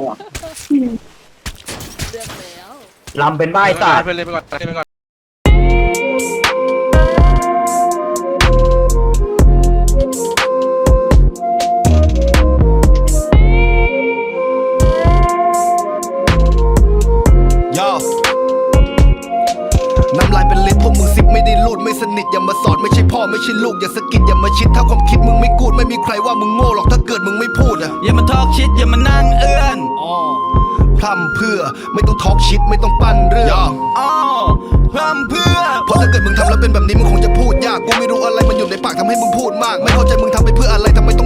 เลือกแล้วลำเป็นไม้สัตว์เพื่อนเล่นไปก่อนเล่นไปก่อนย่อน้ำลายเป็นลิตรพวกมึงสิบไม่ได้ลูดไม่สนิทอย่ามาสอนไม่ใช่ พ่อไม่ใช่ลูกอย่าสะกิดอย่ามาชิดถ้าความคิดมึงไม่กูดไม่มีใครว่ามึงโง่หรอกถ้าเกิดมึงไม่พูดอะอย่ามาทอกชิดอย่ามานั่งเอื้อนพร่ำเพื่อไม่ต้องทอกชิดไม่ต้องปั้นเรื่องอ้อพร่ำเพื่อ เพราะถ้าเกิดมึงทำแล้วเป็นแบบนี้มึงคงจะพูดยากกูไม่รู้อะไรมันอยู่ในปากทำให้มึงพูดมาก ไม่เข้าใจมึงทำไปเพื่ออะไรทำไมต้อง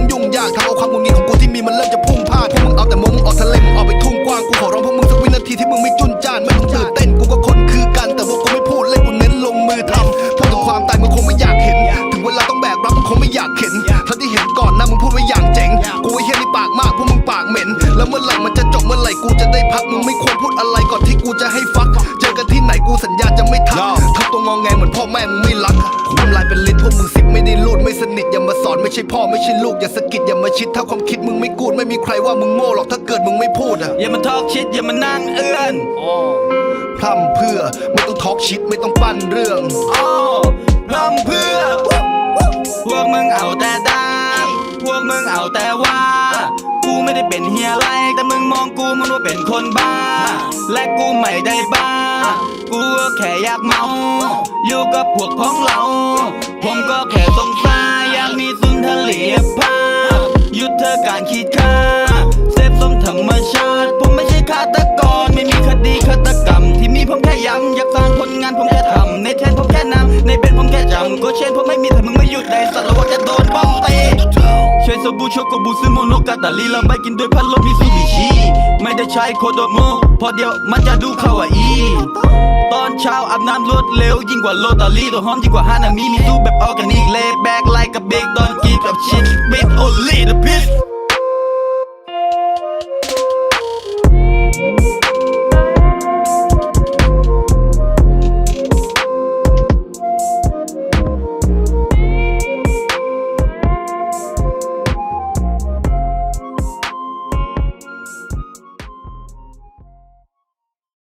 จะได้พักมึงไม่ควรพูดอะไรก่อนที่กูจะให้ฟัก เจอกันที่ไหนกูสัญญาจะไม่ทักทำตัวงอแงเหมือนพ่อแม่มึงไม่รักน้ำลายเป็นลิ้นพวกมึงสิบไม่ได้ลูดไม่สนิทอย่ามาสอนไม่ใช่พ่อไม่ใช่ลูกอย่าสะกิดอย่ามาชิดถ้าความคิดมึงไม่กูดไม่มีใครว่ามึงโง่หรอกถ้าเกิดมึงไม่พูดอะอย่ามาทอกชิดอย่ามานั่งเอื้อนพร่ำเพื่อไม่ต้องทอกชิดไม่ต้องปั้นเรื่องอ้อพร่ำเพื่อพวกมึงเอาแต่ได้ พวกมึงเอาแต่ว่า กูไม่ได้เป็นเฮียไรแต่มึงมองกูมันว่าเป็นคนบ้า และกูไม่ได้บ้า กูก็แค่อยากเมา อยู่กับพวกของเรา ผมก็แค่สงสัยอยากมีสุนทรียภาพยุดเธอการคิดฆ่าเซฟสมธรรมชาติ ผมไม่ใช่ฆาตกรไม่มีคดีฆาตกรรม ที่มีผมแค่ย้ำอยากสร้างผลงานผมแค่ทำในเทนผมแค่นำในเป็นผมแค่จำก็เช่นผมไม่มีแต่มึงไม่หยุดในสัต ช่วยสบู่โชโกบูซึโมโนกาตาลีลาไปกินด้วยพัดลมมิซูบิชิไม่ได้ใช้โคโดโมพอเดียวมันจะดูคาวาอีตอนเช้าอาบน้ำรวดเร็วยิ่งกว่าโลตาลีตัวหอมยิ่งกว่าฮานามิมีตู้แบบออร์แกนิกเลแบกไลกับเบกตอนกีกับชิน